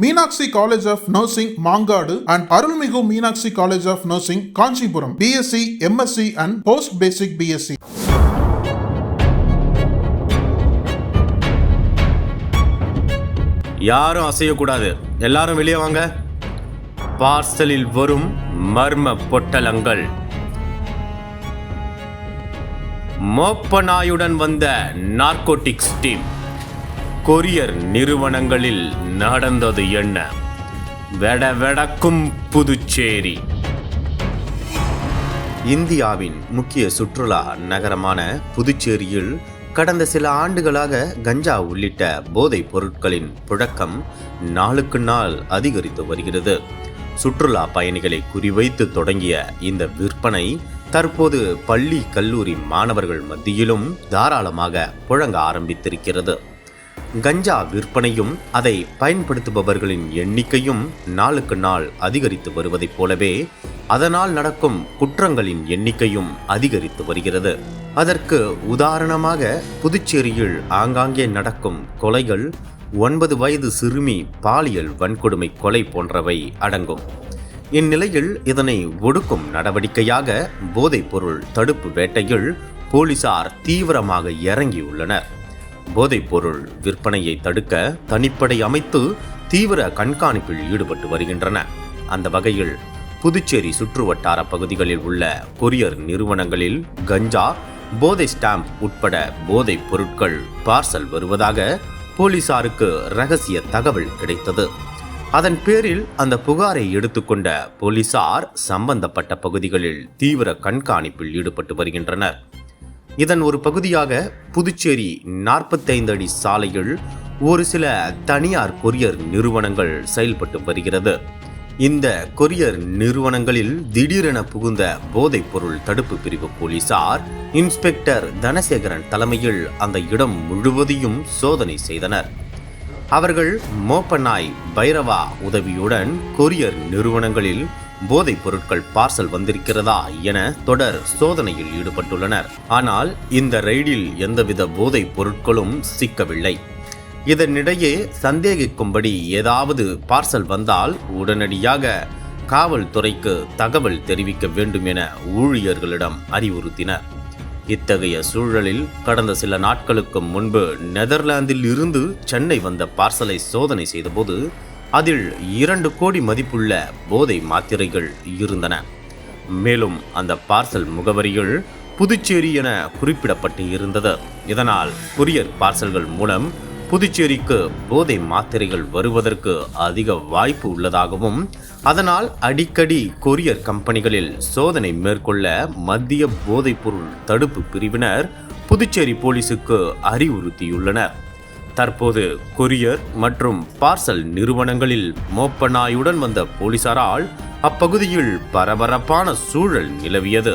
Meenakshi college of nursing Mangadu and Arulmigu Meenakshi college of nursing Kanchipuram BSc MSc and post basic BSc யாரும் அசையக்கூடாது. எல்லாரும் வெளியே வாங்க. பார்சலில் வரும் மர்ம பொட்டலங்கள். மோப்பனாயுடன் வந்த நார்கோட்டிக்ஸ் டீம் கொரியர் நிறுவனங்களில் நடந்தது என்ன? வெட வெடக்கும் புதுச்சேரி. இந்தியாவின் முக்கிய சுற்றுலா நகரமான புதுச்சேரியில் கடந்த சில ஆண்டுகளாக கஞ்சா உள்ளிட்ட போதைப் பொருட்களின் புழக்கம் நாளுக்கு நாள் அதிகரித்து வருகிறது. சுற்றுலா பயணிகளை குறிவைத்து தொடங்கிய இந்த விற்பனை தற்போது பள்ளி கல்லூரி மாணவர்கள் மத்தியிலும் தாராளமாக புழங்க ஆரம்பித்திருக்கிறது. கஞ்சா விற்பனையும் அதை பயன்படுத்துபவர்களின் எண்ணிக்கையும் நாளுக்கு நாள் அதிகரித்து வருவதைப் போலவே அதனால் நடக்கும் குற்றங்களின் எண்ணிக்கையும் அதிகரித்து வருகிறது. அதற்கு உதாரணமாக புதுச்சேரியில் ஆங்காங்கே நடக்கும் கொலைகள் ஒன்பது வயது சிறுமி பாலியல் வன்கொடுமை கொலை போன்றவை அடங்கும். இந்நிலையில் இதனை ஒடுக்கும் நடவடிக்கையாக போதைப்பொருள் தடுப்பு வேட்டையில் போலீசார் தீவிரமாக இறங்கியுள்ளனர். போதைப்பொருள் விற்பனையை தடுக்க தனிப்படை அமைத்து தீவிர கண்காணிப்பில் ஈடுபட்டு வருகின்றன. அந்த வகையில் புதுச்சேரி சுற்றுவட்டார பகுதிகளில் உள்ள கொரியர் நிறுவனங்களில் கஞ்சா போதை ஸ்டாம்ப் உட்பட போதைப் பொருட்கள் பார்சல் வருவதாக போலீசாருக்கு ரகசிய தகவல் கிடைத்தது. அதன் பேரில் அந்த புகாரை எடுத்துக்கொண்ட போலீசார் சம்பந்தப்பட்ட பகுதிகளில் தீவிர கண்காணிப்பில் ஈடுபட்டு வருகின்றனர். இதன் ஒரு பகுதியாக புதுச்சேரி நாற்பத்தைந்து அடி சாலையில் ஒரு சில தனியார் கொரியர் நிறுவனங்கள் செயல்பட்டு வருகிறது. இந்த கொரியர் நிறுவனங்களில் திடீரென புகுந்த போதைப் பொருள் தடுப்பு பிரிவு போலீசார் இன்ஸ்பெக்டர் தனசேகரன் தலைமையில் அந்த இடம் முழுவதையும் சோதனை செய்தனர். அவர்கள் மோப்பநாய் பைரவா உதவியுடன் கொரியர் நிறுவனங்களில் போதைப் பொருட்கள் பார்சல் வந்திருக்கிறதா என தொடர் சோதனையில் ஈடுபட்டுள்ளனர். ஆனால் இந்த ரெய்டில் எந்தவித போதைப் பொருட்களும் சிக்கவில்லை. இதனிடையே சந்தேகிக்கும்படி ஏதாவது பார்சல் வந்தால் உடனடியாக காவல்துறைக்கு தகவல் தெரிவிக்க வேண்டும் என ஊழியர்களிடம் அறிவுறுத்தினர். இத்தகைய சூழலில் கடந்த சில நாட்களுக்கு முன்பு நெதர்லாந்தில் இருந்து சென்னை வந்த பார்சலை சோதனை செய்தபோது அதில் இரண்டு கோடி மதிப்புள்ள போதை மாத்திரைகள் இருந்தன. மேலும் அந்த பார்சல் முகவரியில் புதுச்சேரி என குறிப்பிடப்பட்டு இருந்தது. இதனால் கொரியர் பார்சல்கள் மூலம் புதுச்சேரிக்கு போதை மாத்திரைகள் வருவதற்கு அதிக வாய்ப்பு உள்ளதாகவும் அதனால் அடிக்கடி கொரியர் கம்பெனிகளில் சோதனை மேற்கொள்ள மத்திய போதைப்பொருள் தடுப்பு பிரிவினர் புதுச்சேரி போலீசுக்கு அறிவுறுத்தியுள்ளனர். தற்போது கொரியர் மற்றும் பார்சல் நிறுவனங்களில் மோப்பனாயுடன் வந்த போலீசாரால் அப்பகுதியில் பரபரப்பான சூழல் நிலவியது.